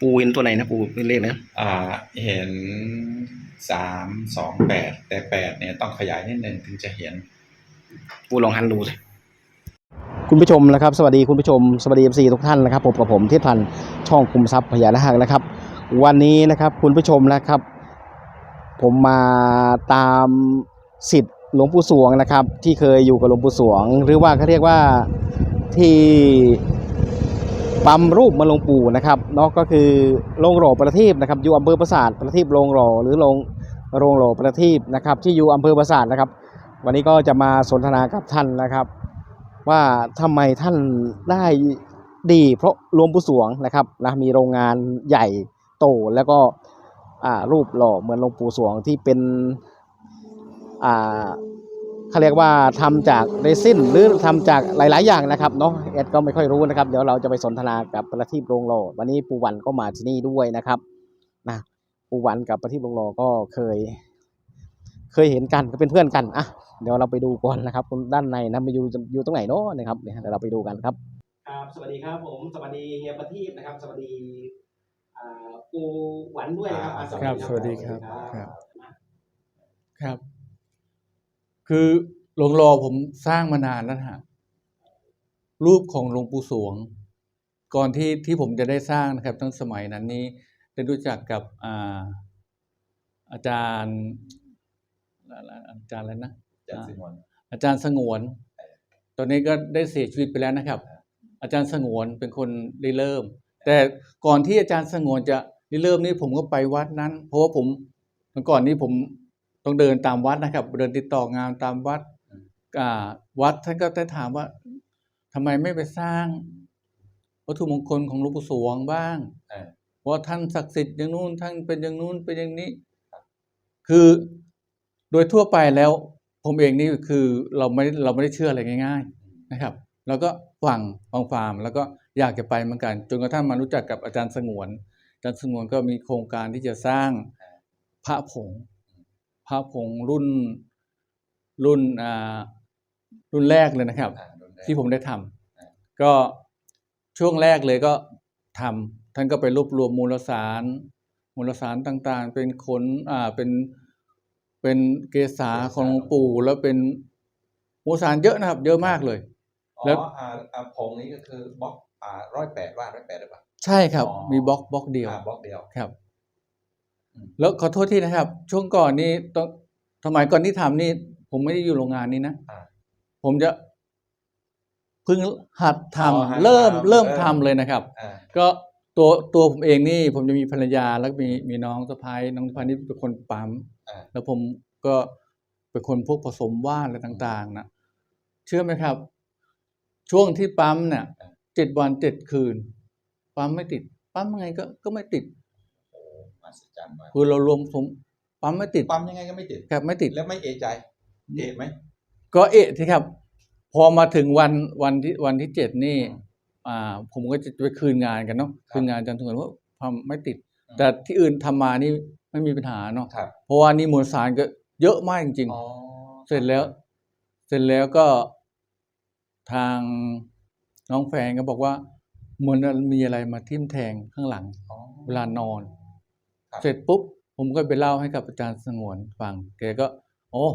ปูเห็นตัวไหนนะปูเป็นเลขนะอ่าเห็นสามสองแปดแต่แปดเนี่ยต้องขยายนิดนึงถึงจะเห็น ปูลองหันดูสิคุณผู้ชมนะครับ สวัสดีคุณผู้ชมสวัสดีเอฟซีทุกท่านนะครับผมกับผมเทพพันธ์ช่องคุมทรัพย์พญานาคนะครับ วันนี้นะครับคุณผู้ชมนะครับ ผมมาตามสิทธิ์หลวงปู่สวงนะครับ ที่เคยอยู่กับหลวงปู่สวง หรือว่าเขาเรียกว่าที่ ปั๊มรูปมาลงปู่นะครับเนาะก็คือโรงหล่อประทีปนะครับอยู่อำเภอปราสาทประทีปโรงหล่อหรือโรงโรงหล่อประทีปนะครับ ที่อยู่อำเภอปราสาทนะครับ วันนี้ก็จะมาสนทนากับท่านนะครับ ว่าทำไมท่านได้ดีเพราะหลวงปู่สวงนะครับนะมีโรงงานใหญ่โตแล้วก็รูปหล่อเหมือนหลวงปู่สวงที่เป็นอ่า เขาเรียกว่าทำจากเรซินหรือทำจากหลาย ๆ อย่างนะครับเนาะเอ็ดก็ไม่ค่อยรู้นะครับ เดี๋ยวเราจะไปสนทนากับประทีปโรงหล่อวันนี้ปูวันก็มาที่นี่ด้วยนะครับนะปูวันกับประทีปโรงหล่อก็เคย เคยเห็นกันก็เป็นเพื่อนกันอะเดี๋ยวเราไปดูก่อนนะครับคุณด้านในนะมาอยู่อยู่ตรงไหนเนาะนะครับเนี่ยเดี๋ยวเราไปดูกันครับครับสวัสดีครับผมสวัสดีเฮียประทีปนะครับ สวัสดีอ่าปูหวันด้วยนะครับอะครับสวัสดีครับสวัสดีครับ ครับคือหลวงรอผมสร้างมานานแล้วนะฮะรูปของหลวงปู่สวง ก่อนที่ที่ผมจะได้สร้างนะครับตั้งสมัยนั้นนี้ได้รู้จักกับอ่าอาจารย์ อาจารย์อะไรนะจัดสิมอนอาจารย์สงวน ตอนนี้ก็ได้เสียชีวิตไปแล้วนะครับ อาจารย์สงวนเป็นคนริเริ่ม แต่ก่อนที่อาจารย์สงวนจะริเริ่มนี่ผมก็ไปวัดนั้น เพราะว่าผมเมื่อก่อนนี้ผม ต้องเดินตามวัดนะครับ เดินติดต่องานตามวัดอ่าวัดท่านก็ได้ถามว่าทำไมไม่ไปสร้างวัตถุมงคลของหลวงปู่สวงบ้างเออเพราะว่าท่านศักดิ์สิทธิ์อย่างนู้นท่านเป็นอย่างนู้นเป็นอย่างนี้ คือโดยทั่วไปแล้วผมเองนี่คือเราไม่เราไม่ได้เชื่ออะไรง่าย ๆนะครับ แล้วก็ฟังฟังฟาร์มแล้วก็อยากจะไปเหมือนกัน จนกระทั่งมารู้จักกับอาจารย์สงวน อาจารย์สงวนก็มีโครงการที่จะสร้างพระผงพ ระผงรุ่นรุ่นอ่ารุ่นแรกเลยนะครับอ่าโดนแดงที่ผมได้ทำก็ช่วงแรกเลยก็ทำท่านก็ไปรวบรวมมูลสาร มูลสารต่างๆ เป็นขนอ่าเป็นเป็นเกษาของหลวงปู่แล้วเป็นมูลสารเยอะนะครับ เยอะมากเลยอ๋อแล้วอ่าอ่าผงนี้ก็คือบล็อกอ่าร้อยแปดว่าร้อยแปดหรือเปล่า ใช่ครับ อ๋อ มีบล็อกบล็อกเดียว อ่าบล็อกเดียวครับอืม แล้วขอโทษทีนะครับ ช่วงก่อนนี้ต้องสมัยก่อนที่ทำนี่ ผมไม่ได้อยู่โรงงานนี้นะอ่าผมจะเพิ่งหัดทำอ๋อหัดเริ่มทำเริ่มเออทำเลยนะครับอ่าก็ตัวตัวผมเองนี่ ผมจะมีภรรยาแล้วก็มีมีน้องสะพ้ายน้องสะพ้ายนี่เป็นคนปั๊มอ่าแล้วผมก็เป็นคนพวกผสมว่านอะไรต่างๆนะเชื่อไหมครับ ช่วงที่ปั๊มเนี่ยเจ็ดวันเจ็ดคืน ปั๊มไม่ติด ปั๊มยังไงก็ก็ไม่ติดโอ้ มหัศจรรย์มากคือเรารวมผมปั๊มไม่ติด ปั๊มยังไงก็ไม่ติด ครับไม่ติด แล้วไม่เอะใจ เอะไหม ก็เอะที่ครับ พอมาถึงวันวันที่วันที่เจ็ดนี่อืมอ่า ผมก็จะไปคืนงานกันเนาะครับคืนงานอาจันทร์ทุกคนว่าทำไม่ติดอืมแต่ที่อื่นทำมานี่ไม่มีปัญหาเนาะครับเพราะว่านี่มวลสารก็เยอะมากจริงอ๋อๆเสร็จแล้ว เสร็จแล้วก็ทางน้องแฟนก็บอกว่าเหมือนมีอะไรมาทิ่มแทงข้างหลังอ๋อเวลานอนครับ เสร็จปุ๊บผมก็ไปเล่าให้กับอาจารย์สงวนฟังแกก็ โอ้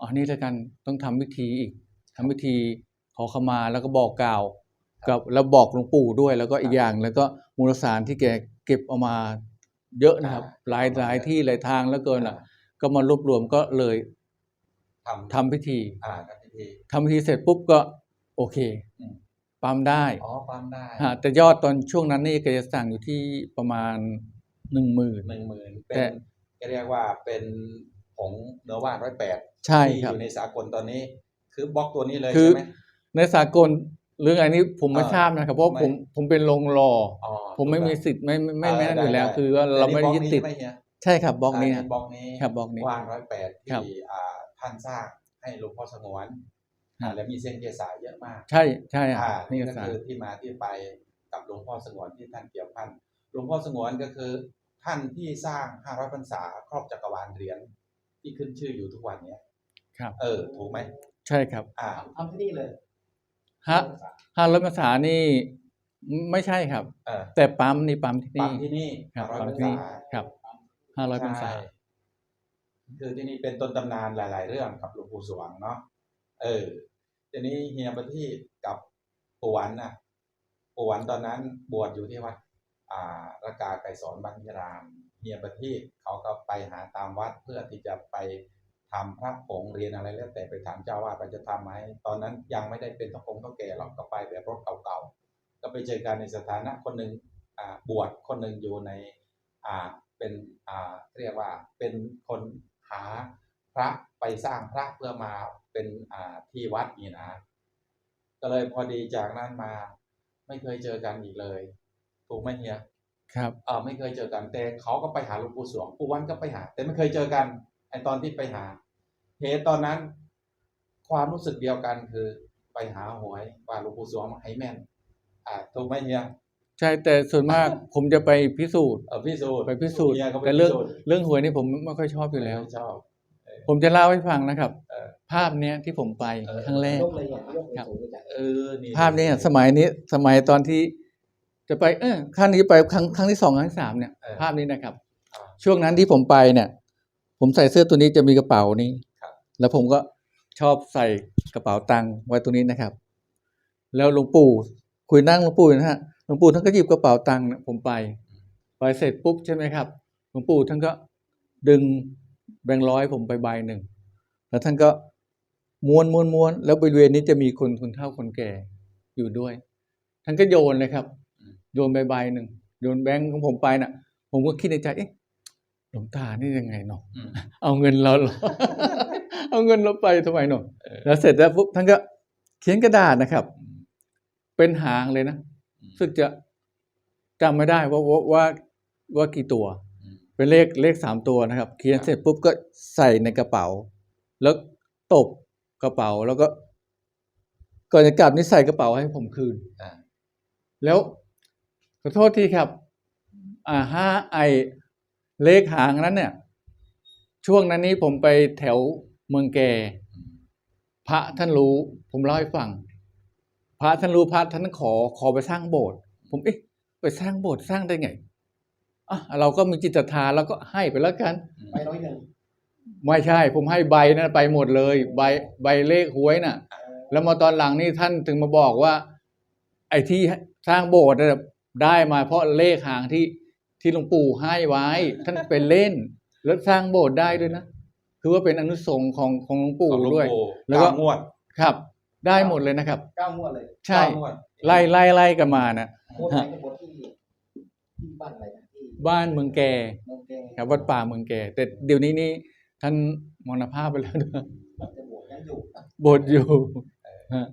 อันนี้แล้วกันต้องทำพิธีอีกทำพิธีขอขมาแล้วก็บอกกล่าวกับแล้วบอกหลวงปู่ด้วย แล้วก็อีกอย่างแล้วก็มูลสารที่แกเก็บเอามาเยอะนะครับ หลายหลายที่หลายทางแล้วเกินอะ ก็มารวบรวมก็เลยทำทำพิธีอ่าทำพิธีทำพิธีเสร็จปุ๊บก็โอเคอืมปั๊มได้อ๋อปั๊มได้ฮะแต่ยอดตอนช่วงนั้นนี่แกจะสั่งอยู่ที่ประมาณ หนึ่งหมื่น หนึ่งหมื่นแต่เป็นก็เรียกว่าเป็นผงเนื้อว่านร้อยแปดใช่ที่ครับอยู่ในสากลตอนนี้ คือบล็อกตัวนี้เลยคือ ใช่ไหม ในสากลเรื่องอันนี้ผมไม่เออทราบนะครับ เพราะไม่ ผมผมเป็นโรงรอ อ๋อผมไม่มีถูกสิทธิ์ไม่ไม่ไม่เออไม่นั่นอยู่แล้วได้คือว่าแต่เราไม่ได้นี่ยึดติดบล็อกนี้ใช่ไหมเฮียใช่ครับบล็อกนี้าบล็อกนี้ครับบล็อกนี้ ว่านร้อยแปดครับที่อ่าท่านสร้างให้หลวงพ่อสงวนครัอ่าบและมีเส้นเกษาเยอะมาก ใช่ใช่อะอ่านี่นี่ก็ก็สารคือที่มาที่ไปกับหลวงพ่อสงวนที่ท่านเกี่ยวพันหลวงพ่อสงวนก็คือ ท่านที่สร้าง 500พรรษาครอบจักรวาลเหรียญที่ขึ้นชื่ออยู่ทุกวันเนี้ยครับ เออ ถูกไหม ใช่ครับอ่าทำที่นี่เลยฮะห้าร้อยภาษานี่ไม่ใช่ครับ เออแต่ปั๊มนี่ปั๊มที่ปั๊นี่มที่นี่ครับร้อยปั๊มพรรที่นี่ษาครับห้าร้อยพรรษา ใช่คือที่นี่เป็นต้นตำนานหลาย ๆ เรื่องกับหลวงปู่สวงเนาะเออทีนี้เฮียประทีปกับปู่หวันน่ะปู่หวันตอนนั้นบวชอยู่ที่วัดอ่า ระกาไก่สอนบางยรามเฮียประทีปเขาก็ไปหาตามวัดเพื่อที่จะไปทำพระผงเรียนอะไรแล้วแต่ไปถามเจ้าว่าเราจะทำไหมตอนนั้นยังไม่ได้เป็นตะคงเท่าแก่หรอกก็ไปแบบรถเก่าๆ ก็ไปเจอกันในสถานะคนหนึ่งบวชคนหนึ่งอยู่ในเป็นเรียกว่าเป็นคนหาพระไปสร้างพระเพื่อมาเป็นที่วัดนี่นะ ก็เลยพอดีจากนั้นมาไม่เคยเจอกันอีกเลย ถูกไหมเฮียครับเออไม่เคยเจอกันแต่เขาก็ไปหาหลวงปู่สวงปู่วันก็ไปหา แต่ไม่เคยเจอกันไอตอนที่ไปหาเหตุตอนนั้น ความรู้สึกเดียวกันคือไปหาหวยว่าหลวงปู่สวงให้แม่น อ่าถูกไหมเฮียใช่แต่ส่วนมากผมจะไปพิสูจน์เออพิสูจน์ไปพิสูจน์เฮียก็ไปแต่พิเรื่องสูจน์เรื่องหวยนี่ผมไม่ค่อยชอบอยู่แล้วไม่ชอบผมจะเล่าให้ฟังนะครับเออภาพเนี้ยที่ผมไปเออครั้งแรกยกเลยเนี่ยยกเลยครับสูงเลยจ้ะเออนี่ภาพเนี้สมัยนี้สมัยตอนที่ จะไปเออครั้งนี้ไปครั้งครั้งที่สองครั้งที่สามเนี่ยเออภาพนี้นะครับอ่าช่วงนั้นที่ผมไปเนี่ย ผมใส่เสื้อตัวนี้จะมีกระเป๋านี้ครับแล้วผมก็ชอบใส่กระเป๋าตังค์ไว้ตรงนี้นะครับ แล้วหลวงปู่คุยนั่งหลวงปู่อยู่นะฮะหลวงปู่ท่านก็หยิบกระเป๋าตังค์เนี่ยผมไป ไปเสร็จปุ๊บใช่ไหมครับหลวงปู่ท่านก็ดึงแบงค์ร้อยผมไปใบหนึ่งแล้วท่านก็ม้วนม้วนม้วนแล้วบริเวณนี้จะมีคนคนเฒ่าคนแก่อยู่ด้วย ท่านก็โยนเลยครับ โยนใบใบหนึ่งโยนแบงค์ของผมไปน่ะ ผมก็คิดในใจเอ๊ะหลวงตานี่ยังไงเนาะอืมเอาเงินเราเหรอเอาเงินเราไปทำไมเนาะเออแล้วเสร็จแล้วปุ๊บท่านก็เขียนกระดาษนะครับอืมเป็นหางเลยนะอืมซึ่งจะจำไม่ได้ว่าว่าว่าว่ากี่ตัวอืมเป็นเลขเลขสามตัวนะครับ เขียนเสร็จปุ๊บก็ใส่ในกระเป๋า แล้วตบกระเป๋าแล้วก็ก่อนจะกลับนี่ใส่กระเป๋าให้ผมคืนอ่าแล้วข อโทษทีครับอ่าห้าไอเลขหางนั้นเนี่ย ช่วงนั้นนี้ผมไปแถวเมืองแก่อืมพระท่านรู้ ผมเล่าให้ฟัง พระท่านรู้พระท่านขอขอไปสร้างโบสถ์ผมเอ๊ะไปสร้างโบสถ์สร้างได้ไงอะเราก็มีจิตศรัทธาแล้วก็ให้ไปแล้วกันอืมไปร้อยหนึ่งไม่ใช่ ผมให้ใบนั้นไปหมดเลย ใบใบเลขหวยน่ะ แล้วมาตอนหลังนี่ท่านถึงมาบอกว่า ไอ้ที่สร้างโบสถ์น่ะ ได้มาเพราะเลขหางที่ที่หลวงปู่ให้ไว้ ท่านเป็นเล่น แล้วสร้างโบสถ์ได้ด้วยนะคือว่าเป็นอนุสงค์ของของหลวงปู่ของหลวงด้วย ปู่แล้วก็เก้างวดครับ ได้หมดเลยนะครับ เก้างวดเลยใช่ เก้างวดไล่ไล่ไล่กันมานะงวดไหนก็งวดที่ที่บ้านอะไรนะที่บ้านเมืองแก่เมืองแกงครับวัดป่าเมืองแก่แต่เดี๋ยวนี้นี่ท่านมรณภาพไปแล้วนะจะบวชยังอยู่ โบสถ์อยู่ ฮะ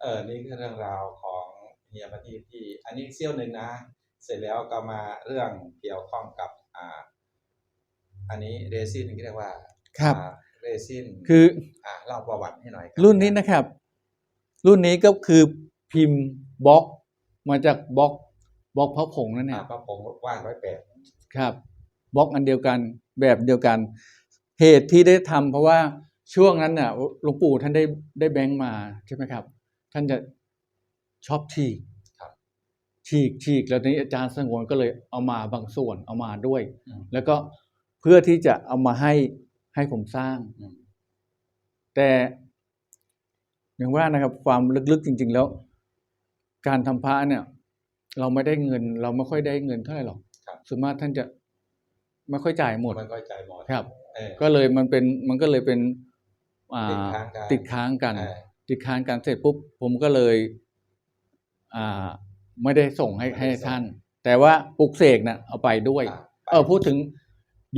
เออนี่คือเรื่องราวของ เฮียปฏิที่อันนี้เซี่ยวหนึ่งนะ เสร็จแล้วก็มาเรื่องเกี่ยวข้องกับอ่าอันนี้เรซินที่เรียกว่าครับอ่าเรซินคืออ่าเล่าประวัติให้หน่อยคบรุ่นนี้นะครับ รุ่นนี้ก็คือพิมพ์บล็อก มาจากบล็อกบล็อกพระผงนั่นเออ่างพระผงว่านร้อยแปดครับบล็อกอันเดียวกันแบบเดียวกัน เหตุที่ได้ทำเพราะว่าช่วงนั้นน่ะหลวงปู่ท่านได้ได้แบงค์มาใช่ไหมครับ ท่านจะ ชอบฉีกครับฉีกฉีกแล้วทีนี้อาจารย์สงวนก็เลยเอามาบางส่วนเอามาด้วยอืมแล้วก็เพื่อที่จะเอามาให้ให้ผมสร้างอืมแต่อย่างว่านะครับ ความลึกๆจริง ๆ แล้ว การทำพระเนี่ย เราไม่ได้เงิน เราไม่ค่อยได้เงินเท่าไหร่หรอกครับส่วนมากท่านจะไม่ค่อยจ่ายหมดมันก็ใจหมดครับเออก็เลยมันเป็นมันก็เลยเป็นอ่าติดค้างกันติดค้างกันเออติดค้างกันเสร็จปุ๊บผมก็เลยอ่า ไม่ได้ส่งให้ให้ท่าน แต่ว่าปลุกเสกน่ะเอาไปด้วยอ่าไปเออพูดถึง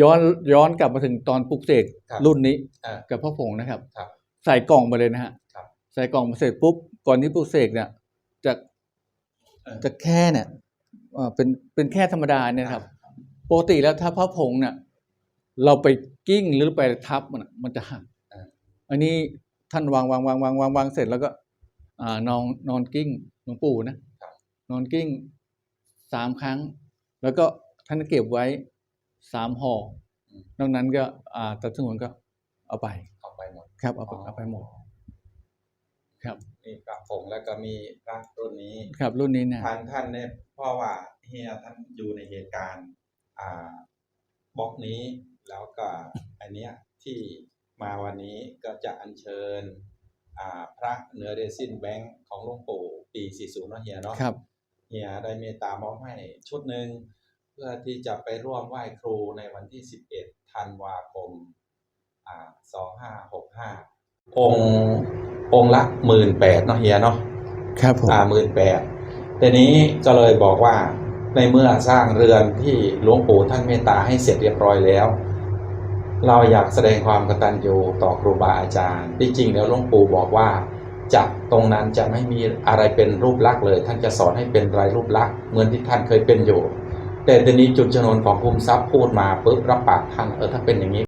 ย้อนย้อนกลับมาถึงตอนปลุกเสกครับรุ่นนี้อ่ากับพ่อผงนะครับครับใส่กล่องไปเลยนะฮะครับใส่กล่องมาเสร็จปุ๊บก่อนที่ปลุกเสกเนี่ยจะเออจะแค่เนี่ยเอ่อเป็นเป็นแค่ธรรมดาเนี่ยครับปกติแล้วถ้าพระผงเนี่ยเราไปกิ้งหรือไปทับมันอะมันจะหักอ่าอันนี้ท่านวางวางวางวางวางวางเสร็จแล้วก็อ่า นอนนอนกิ้งหลวงปู่นะครับนอนกิ้งสามครั้ง แล้วก็ท่านเก็บไว้สามห่ออมนอกนั้นก็อ่าตัดสงวนก็เอาไปเอาไปหมดครับเอาไปเอาไปหมดครับมีพระผงแล้วก็มีพระรุ่นนี้ครับ รุ่นนี้เนี่ยท่านท่านเนี่ยเพราะว่าเฮียท่านอยู่ในเหตุการณ์ อ่าบล็อกนี้แล้วก็อันเนี้ยที่มาวันนี้ก็จะอัญเชิญอ่า พระเนื้อเรซินแบงค์ของหลวงปู่ปี 40เนาะเฮียเนาะครับเฮียได้เมตตามอบให้ชุดหนึ่งเพื่อที่จะไปร่วมไหว้ครูในวันที่ 11 ธันวาคมอ่า2565 องค์องค์ละหมื่นแปดเนาะเฮียเนาะครับผมอ่าหมื่นแปดทีนี้ก็เลยบอกว่าในเมื่อสร้างเรือนที่หลวงปู่ท่านเมตตาให้เสร็จเรียบร้อยแล้ว เราอยากแสดงความกตัญญูต่อครูบาอาจารย์ ที่จริงแล้วหลวงปู่บอกว่าจากตรงนั้นจะไม่มีอะไรเป็นรูปลักษณ์เลย ท่านจะสอนให้เป็นรายรูปลักษณ์เหมือนที่ท่านเคยเป็นอยู่ แต่ทีนี้จุดชนวนของภูมิทรัพย์พูดมาปุ๊บรับปากท่านเออถ้าเป็นอย่างนี้